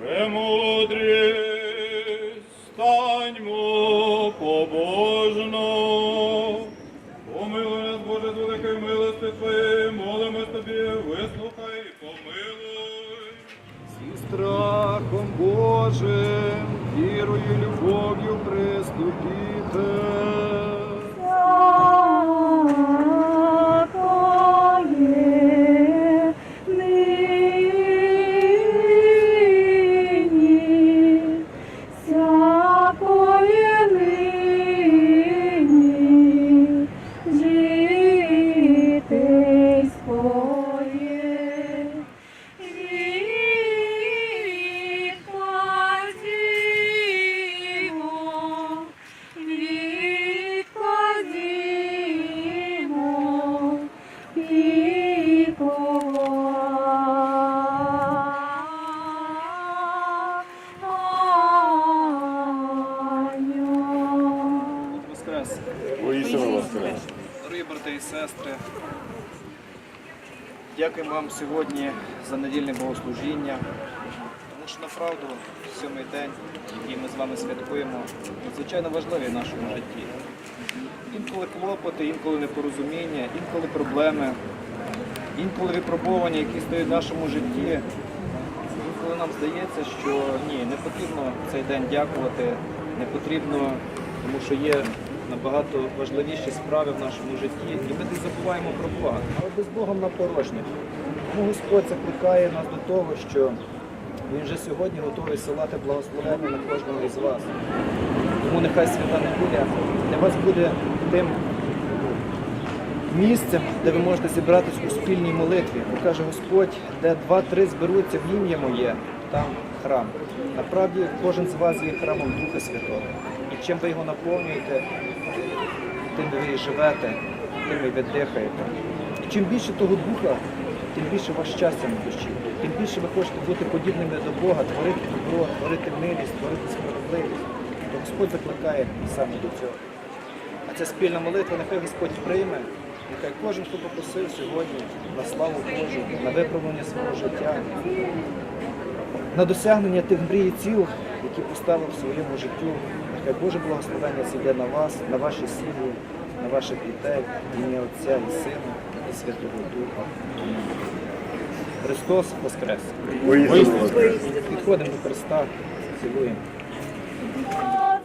Премудрість станьмо побожно. Помилуй нас, Боже, з великої молимо Тобі, вислухай помилуй. Зі страхом Божим, вірою, любов'ю приступіте. Дорогі брати і сестри, дякуємо вам сьогодні за недільне богослужіння, тому що направду сьомий день, який ми з вами святкуємо, надзвичайно важливий в нашому житті. Інколи клопоти, інколи непорозуміння, інколи проблеми, інколи випробування, які стоять в нашому житті. Інколи нам здається, що ні, не потрібно цей день дякувати, не потрібно, тому що є набагато важливіші справи в нашому житті, і ми десь забуваємо про Бога. Але без Богом на порожніх. Тому Господь закликає нас до того, що Він вже сьогодні готовий силати благословення на кожного із вас. Тому нехай свята неділя для вас буде тим місцем, де ви можете зібратись у спільній молитві. Бо каже Господь, де два-три зберуться в ім'я моє, там храм. Направді кожен з вас є храмом Духа Святого. І чим ви його наповнюєте, тим ви і живете, тим ви віддихаєте. І чим більше того духа, тим більше у вас щастя на душі. Тим більше ви хочете бути подібними до Бога, творити добро, творити милість, творити справедливість. То Господь закликає саме до цього. А ця спільна молитва нехай Господь прийме, нехай кожен, хто попросив сьогодні на славу Божу, на виправлення свого життя, на досягнення тих мрій і ціл, які поставив в своєму життю. Нехай Боже благословення зійде на вас, на ваші сім'ї, на ваших дітей, в ім'я Отця і Сина і Святого Духа. Христос Воскрес! Підходимо до Христа, цілуємо.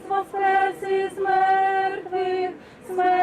Воскрес із мертвих, смертю